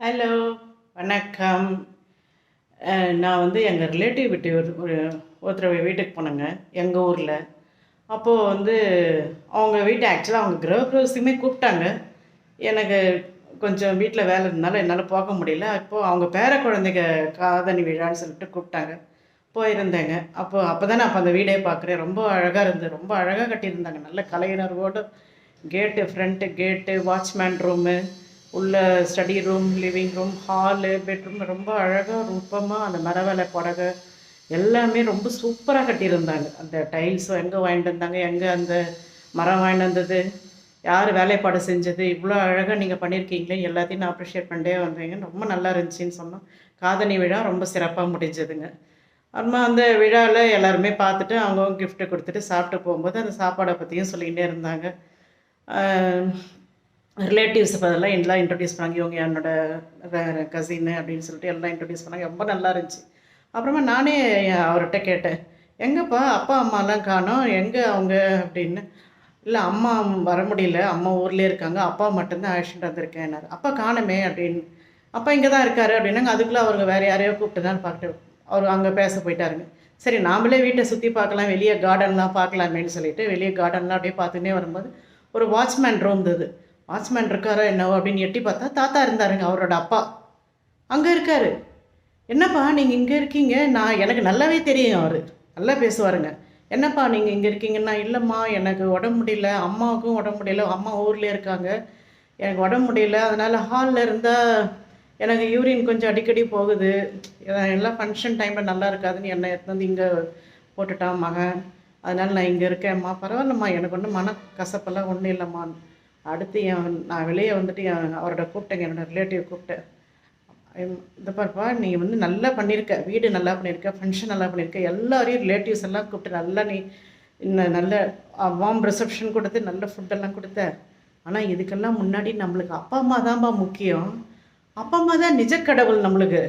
Hello. வணக்கம். நான் வந்து எங்கள் ரிலேட்டிவ் வீட்டு ஒரு ஒருத்தர் வீட்டுக்கு போனேங்க எங்கள் ஊரில். அப்போது வந்து அவங்க வீட்டை ஆக்சுவலாக அவங்க கிரகப்பிரவேசத்துக்குமே கூப்பிட்டாங்க. எனக்கு கொஞ்சம் வீட்டில் வேலை இருந்தனால என்னால் போக முடியல. அப்போது அவங்க பேர குழந்தைங்க காதணி விழான்னு சொல்லிட்டு கூப்பிட்டாங்க. போயிருந்தேங்க. அப்போ அப்போ தான் நான் அப்போ அந்த வீடே பார்க்குறேன் ரொம்ப அழகாக இருந்தது ரொம்ப அழகாக கட்டியிருந்தாங்க. நல்ல கலைஞரோட gate front gate watchman room உள்ள study room living room hall bedroom ரொம்ப அழகாக ரூபமாக அந்த மரவேலை புடவை எல்லாமே ரொம்ப சூப்பராக கட்டியிருந்தாங்க. அந்த டைல்ஸும் எங்கே வாங்கிட்டு வந்தாங்க எங்கே அந்த மரம் வாங்கிட்டு வந்தது யார் வேலைப்பாடு செஞ்சது இவ்வளோ அழகாக நீங்கள் பண்ணியிருக்கீங்களே எல்லாத்தையும் நான் அப்ரிஷியேட் பண்ணிட்டே வந்தீங்க. ரொம்ப நல்லா இருந்துச்சின்னு சொன்னோம். காதணி விழா ரொம்ப சிறப்பாக முடிஞ்சதுங்க. அப்புறமா அந்த விழாவில் எல்லாருமே பார்த்துட்டு அவங்கவுங்க கிஃப்ட்டு கொடுத்துட்டு சாப்பிட்டு போகும்போது அந்த சாப்பாடை பற்றியும் சொல்லிக்கிட்டே இருந்தாங்க. ரிலேட்டிவ்ஸ் அதெல்லாம் எல்லாம் இன்ட்ரடியூஸ் பண்ணாங்க. இவங்க என்னோட கசின்னு அப்படின்னு சொல்லிட்டு எல்லாம் இன்ட்ரடியூஸ் பண்ணாங்க. ரொம்ப நல்லா இருந்துச்சு. அப்புறமா நானே அவர்கிட்ட கேட்டேன். எங்கப்பா அப்பா அம்மாலாம் காணோம். எங்கே அவங்க? அப்படின்னு. இல்லை அம்மா வர முடியல. அம்மா ஊர்லேயே இருக்காங்க. அப்பா மட்டும்தான் வந்திருக்கேன். வந்திருக்கேன்னாரு அப்பா காணுமே. அப்படின்னு. அப்பா இங்கே தான் இருக்காரு. அப்படின்னாங்க. அதுக்குள்ளே அவங்க வேறு யாரையோ கூப்பிட்டு தான் பார்த்துட்டு அவர் அங்கே பேச போயிட்டாருங்க. சரி நாமளே வீட்டை சுற்றி பார்க்கலாம். வெளியே கார்டன்லாம் பார்க்கலாமேன்னு சொல்லிட்டு வெளியே கார்டன்லாம் அப்படியே பார்த்துன்னே வரும்போது ஒரு வாட்ச்மேன் ரூம் இருந்தது. வாட்ச்மேன் இருக்காரோ என்னவோ அப்படின்னு எட்டி பார்த்தா தாத்தா இருந்தாருங்க அவரோட அப்பா. அங்கே இருக்காரு. என்னப்பா நீங்கள் இங்கே இருக்கீங்க? நான் எனக்கு நல்லாவே தெரியும் அவர். நல்லா பேசுவாருங்க. என்னப்பா நீங்கள் இங்கே இருக்கீங்கன்னா இல்லைம்மா எனக்கு உடம்பு முடியல அம்மாவுக்கும் உடம்பு முடியல அம்மா ஊரில் இருக்காங்க. எனக்கு உடம்பு முடியல அதனால் ஹாலில் இருந்தால் எனக்கு யூரின் கொஞ்சம் அடிக்கடி போகுது. எல்லாம் ஃபங்க்ஷன் டைமில் நல்லா இருக்காதுன்னு என்னை எடுத்து வந்து இங்கே போட்டுட்டான் மகன். அதனால் நான் இங்கே இருக்கேன்ம்மா பரவாயில்லம்மா எனக்கு ஒன்றும் மன கசப்பெல்லாம் ஒன்றும் இல்லைம்மா. அடுத்து என் நான் வெளியே வந்துட்டு என் அவரோட கூப்பிட்டேங்க என்னோடய ரிலேட்டிவ் கூப்பிட்டேன் இந்த பாருப்பா நீ வந்து நல்லா பண்ணியிருக்க வீடு நல்லா பண்ணியிருக்க ஃபங்க்ஷன் நல்லா பண்ணியிருக்க எல்லாரையும் ரிலேட்டிவ்ஸ் எல்லாம் கூப்பிட்டு நல்லா நீ இன்னும் நல்ல வாம் ரிசப்ஷன் கொடுத்து நல்ல ஃபுட்டெல்லாம் கொடுத்த. ஆனால் இதுக்கெல்லாம் முன்னாடி நம்மளுக்கு அப்பா அம்மா தான்ப்பா முக்கியம். அப்பா அம்மா தான் நிஜ கடவுள் நம்மளுக்கு.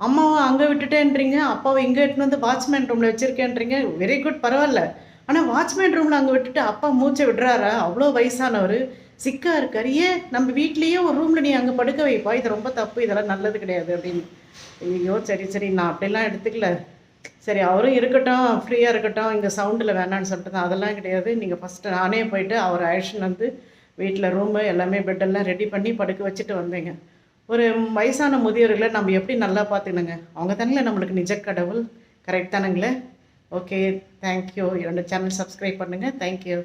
அம்மாவை அங்கே விட்டுட்டேன்றீங்க அப்பாவை இங்கே எடுத்துன்னு வந்து வாட்ச்மேன் ரூமில் வச்சுருக்கேன்றீங்க வெரி குட் பரவாயில்ல. ஆனால் வாட்ச்மேன் ரூமில் அங்கே விட்டுட்டு அப்பா மூச்சை விடுறாரா? அவ்வளோ வயசானவர். சிக்கா இருக்கார். ஏன் நம்ம வீட்லேயே ஒரு ரூமில் நீ அங்கே படுக்க வைப்பா? இது ரொம்ப தப்பு. இதெல்லாம் நல்லது கிடையாது அப்படின்னு. ஐயோ சரி சரி நான் அப்படிலாம் எடுத்துக்கல. சரி அவரும் இருக்கட்டும் ஃப்ரீயாக இருக்கட்டும் இங்கே சவுண்டில் வேணான்னு சொல்லிட்டு தான். அதெல்லாம் கிடையாது. நீங்கள் ஃபஸ்ட்டு நானே போயிட்டு அவர் ஆக்ஷன் வந்து வீட்டில் ரூமு எல்லாமே பெட்டெல்லாம் ரெடி பண்ணி படுக்க வச்சுட்டு வந்தேங்க. ஒரு வயசான முதியோர்களை நம்ம எப்படி நல்லா பார்த்துக்கணுங்க? அவங்க தானே நம்மளுக்கு நிஜ கடவுள். கரெக்ட் தானுங்களே? ஓகே தேங்க்யூ என்னோட சேனல் சப்ஸ்கிரைப் பண்ணுங்கள் தேங்க்யூ